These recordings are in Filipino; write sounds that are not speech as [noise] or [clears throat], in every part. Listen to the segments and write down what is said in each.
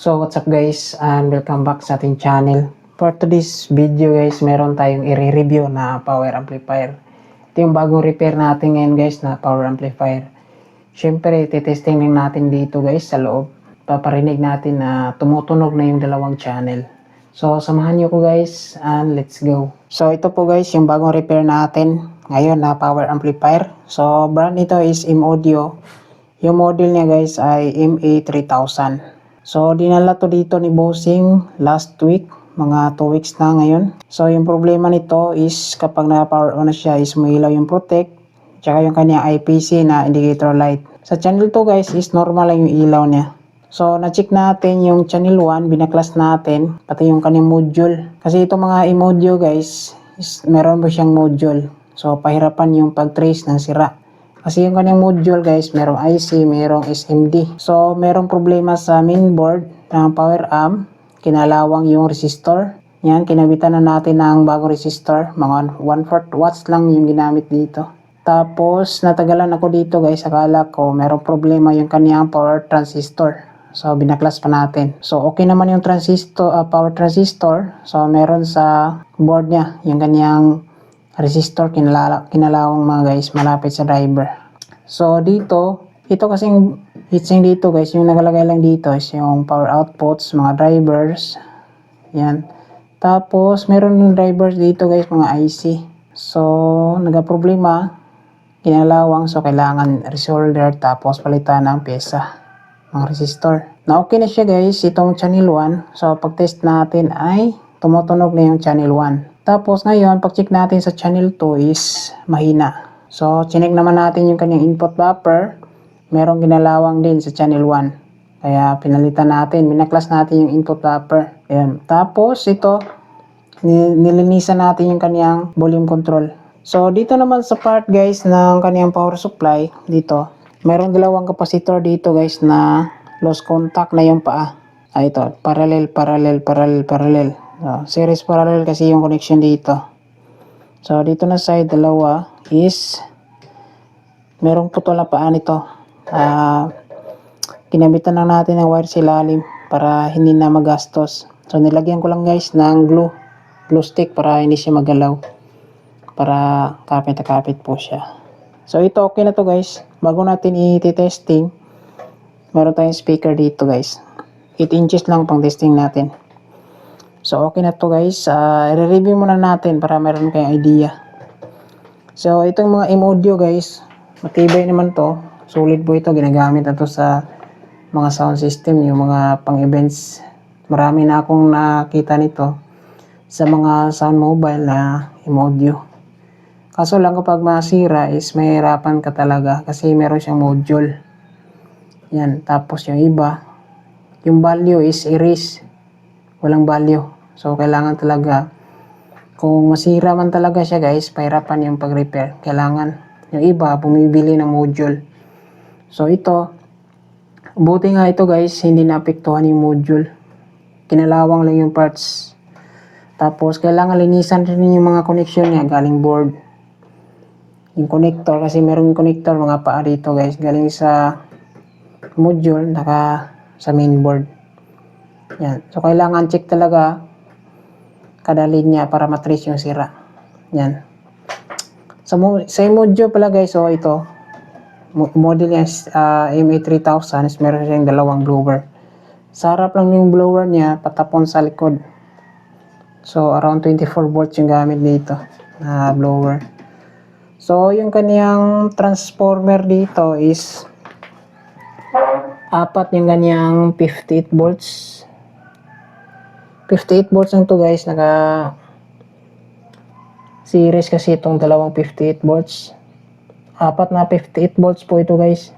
So what's up guys and welcome back sa ating channel. For today's video guys, meron tayong i-review na power amplifier. Ito yung bagong repair natin ngayon guys na power amplifier. Siyempre, titesting lang natin dito guys sa loob. Paparinig natin na tumutunog na yung dalawang channel. So samahan nyo ko guys and let's go. So ito po guys yung bagong repair natin ngayon na power amplifier. So brand nito is M Audio. Yung model niya guys ay MA3000. So, dinala to dito ni Bossing last week, mga 2 weeks na ngayon. So, yung problema nito is kapag na-power on na siya is umilaw yung protect, tsaka yung kanya IPC na indicator light. Sa channel 2 guys is normal lang yung ilaw niya. So, na-check natin yung channel 1, binaklas natin, pati yung kanyang module. Kasi itong mga i-module guys, is, meron po siyang module. So, pahirapan yung pag-trace ng sira. Kasi yung kanyang module guys, merong IC, merong SMD. So, merong problema sa main board ng power amp. Kinalawang yung resistor. Yan, kinabitan na natin ng bagong resistor. Mga 1/4 watts lang yung ginamit dito. Tapos, natagalan ako dito guys. Akala ko merong problema yung kanyang power transistor. So, binaklas pa natin. So, okay naman yung transistor, ah, power transistor. So, meron sa board niya, yung kanyang resistor kinala kinalawang mga guys malapit sa driver. So dito, ito kasing heatsink dito guys, yung nakalagay lang dito is yung power outputs, mga drivers. Yan. Tapos meron yung drivers dito guys, mga IC. So nagka-problema, kinalawang so kailangan resolder tapos palitan ng pyesa mga resistor. Na okay na siya guys, itong channel 1. So pag-test natin ay tumutunog na yung channel 1. Tapos ngayon, pag-check natin sa channel 2 is mahina. So, chinek naman natin yung kanyang input buffer. Merong ginalawang din sa channel 1. Kaya pinalitan natin, minaklas natin yung input buffer. Ayan. Tapos ito, ni- nilinisan natin yung kanyang volume control. So, dito naman sa part guys ng kanyang power supply, dito, merong dalawang capacitor dito guys na lost contact na yung paa. Ah, ito, parallel, parallel, parallel, parallel. So, series parallel kasi yung connection dito. So, dito na side, dalawa is merong putol na paa nito. Ah, kinabitan lang natin ng wire sa ilalim para hindi na magastos. So, nilagyan ko lang guys ng glue, glue stick para hindi siya magalaw. Para kapit na kapit po siya. So, ito okay na to guys. Bago natin i-testing, meron tayong speaker dito guys. 8 inches lang pang testing natin. So, okay na to guys. Uh, i-review muna natin para meron kayong idea. So, itong mga M-Audio guys, matibay naman to. Solid po ito. Ginagamit na to sa mga sound system, yung mga pang-events. Marami na akong nakita nito sa mga sound mobile na M-Audio. Kaso lang kapag masira is mahirapan ka talaga kasi meron siyang module. Yan. Tapos yung iba, yung value is erase walang value. So, kailangan talaga, kung masira man talaga siya guys, pahirapan yung pag-repair. Kailangan, yung iba, bumibili ng module. So, ito, buti nga ito guys, hindi naapektuhan yung module. Kinalawang lang yung parts. Tapos, kailangan linisan rin yung mga connection niya galing board. Yung connector, kasi meron yung connector, mga paa dito guys, galing sa module, naka sa main board. Yan. So, kailangan check talaga kada linya para matrace yung sira. Yan. Sa, mo- sa module pala guys, so ito, mo- model niya uh, MA3000 is meron siyang dalawang blower. Sa harap lang yung blower niya, patapon sa likod. So, around 24 volts yung gamit dito na blower. So, yung kaniyang transformer dito is apat yung kanyang 58 volts 58 volts lang to guys. Naka series kasi itong dalawang 58 volts apat na 58 volts po ito guys.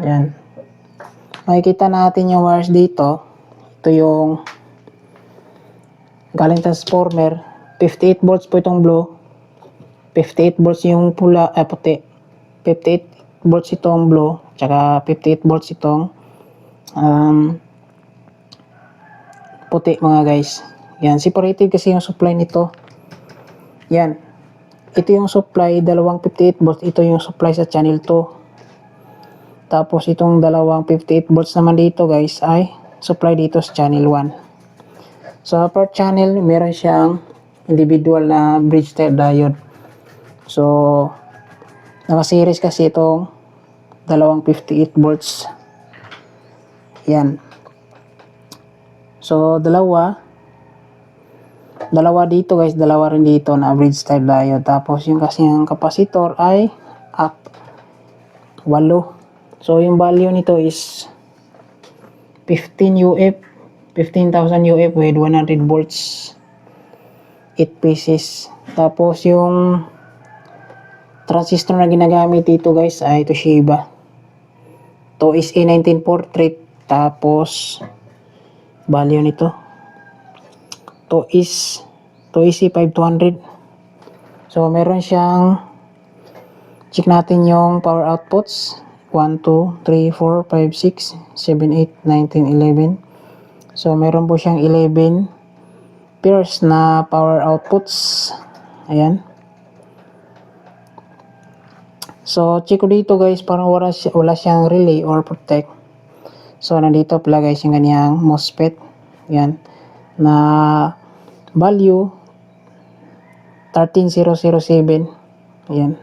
Yan. Makikita natin yung wires dito. Ito yung galing transformer. 58 volts po itong blue. 58 volts yung pula eh puti. 58 volts itong blue tsaka 58 volts itong um, puti mga guys. Yan, separated kasi yung supply nito. Yan. Ito yung supply, dalawang 58 volts. Ito yung supply sa channel 2. Tapos itong dalawang 58 volts naman dito guys ay supply dito sa channel 1. So per channel meron siyang individual na bridge type diode. So naka-series kasi itong dalawang 58 volts. Yan. So dalawa dalawa dito guys, dalawa rin dito na bridge type diode. Tapos yung kasi yung capacitor ay up 8. So yung value nito is 15 UF 15,000 UF with 100 volts 8 pieces. Tapos yung transistor na ginagamit dito guys ay Toshiba. To is A19 portrait tapos value nito. To is to is C5200 so meron siyang check natin yung power outputs. 1, 2, 3, 4, 5, 6, 7, 8, 19, 11 so meron po siyang 11 pairs na power outputs. Ayan. So check ko dito guys parang wala, wala siyang relay or protect so nandito pala guys yung kanyang MOSFET. Yan. Na value 13007 ayan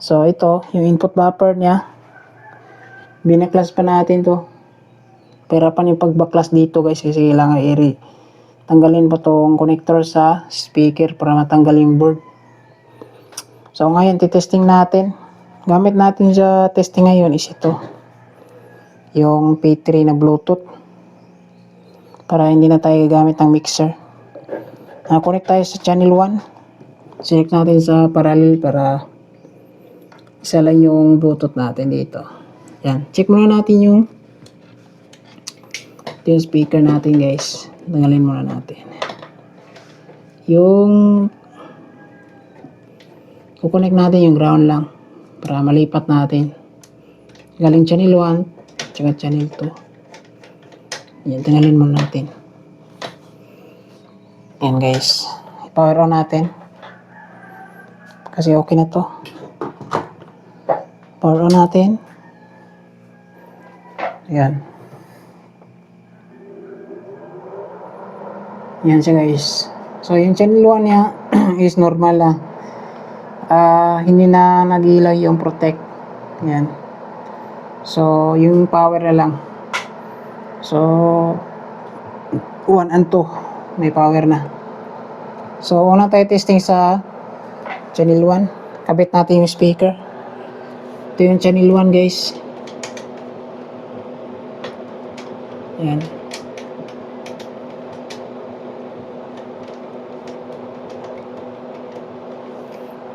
so ito yung input buffer niya. Binaklas pa natin to. Pero pa yung pagbaklas dito guys kasi kailangan i tanggalin pa tong connector sa speaker para matanggal yung board. So ngayon titesting natin. Gamit natin sa testing ngayon is ito yung P3 na bluetooth para hindi na tayo gamit ng mixer. Na-connect tayo sa channel 1. Select natin sa parallel para isa lang yung bluetooth natin dito. Yan. Check muna natin yung yung speaker natin guys. Tanggalin muna natin. Yung kukonect natin yung ground lang para malipat natin. Galing channel 1 tsaka channel 2. Yan, tingalin muna natin. Yan guys. I-power on natin. Kasi okay na to. Power on natin. Yan. Yan siya guys. So yung channel 1 niya [clears throat] is normal lang. Ah, hindi na nagilaw yung protect. Yan. So yung power na lang. So, 1 and 2, may power na. So, una tayo testing sa channel 1. Kabit natin yung speaker. Ito yung channel 1 guys. Yan.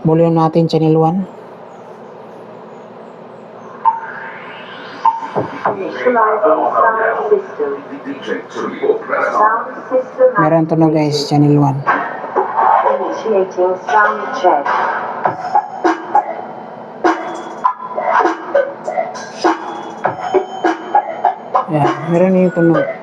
Volume natin channel 1. Meron to na guys, channel 1. initiating sound check. Yan, meron yung tunog.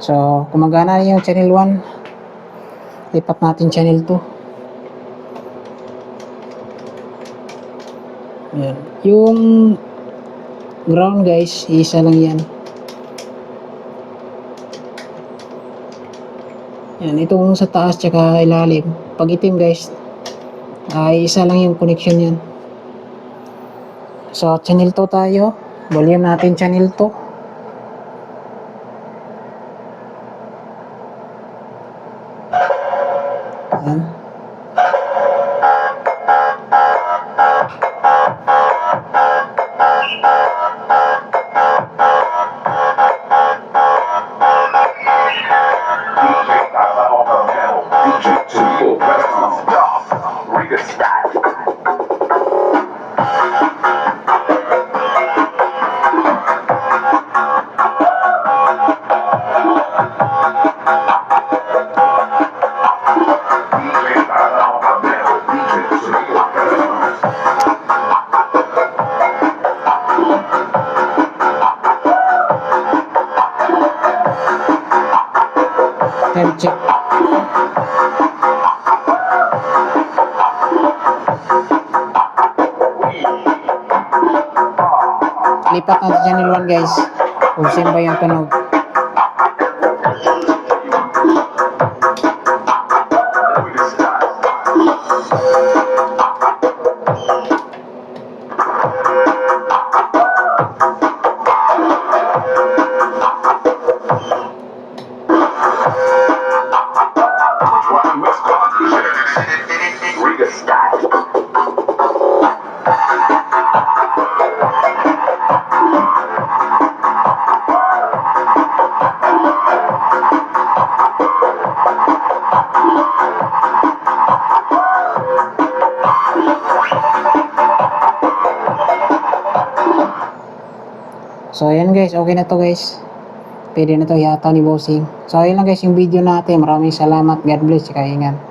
So, kumagana na yung channel 1. Lipat natin channel 2. Yan. Yung ground guys, isa lang yan. Yan, itong sa taas tsaka ilalim. Pag itim guys, ay isa lang yung connection yan. So, channel 2 tayo. Volume natin channel 2. Lipat natin sa 1 guys. Kung sino ba yung tunog. So ayan guys, okay na to guys. Pwede na to yata ni bossing. So ayun lang guys yung video natin. Maraming salamat. God bless. Tsaka ingat.